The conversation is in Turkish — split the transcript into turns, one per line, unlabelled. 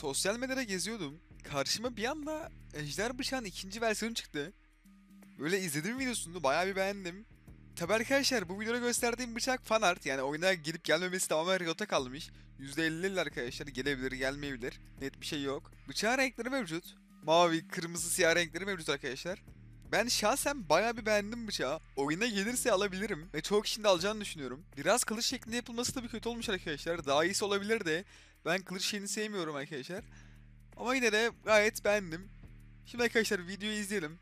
sosyal medyada geziyordum. Karşıma bir anda Ejder Bıçak'ın ikinci versiyonu çıktı. Böyle izledim videosunu bayağı bir beğendim. Tabi arkadaşlar bu videoda gösterdiğim bıçak fan art yani oyuna girip gelmemesi tamamen Riot'a kalmış. %50'li arkadaşlar gelebilir gelmeyebilir. Net bir şey yok. Bıçağın renkleri mevcut. Mavi, kırmızı, siyah renkleri mevcut arkadaşlar. Ben şahsen bayağı bir beğendim bıçağı. Oyuna gelirse alabilirim ve çok kişinin de alacağını düşünüyorum. Biraz kılıç şeklinde yapılması tabii kötü olmuş arkadaşlar. Daha iyisi olabilir de. Ben kılıç şeyini sevmiyorum arkadaşlar. Ama yine de gayet beğendim. Şimdi arkadaşlar videoyu izleyelim.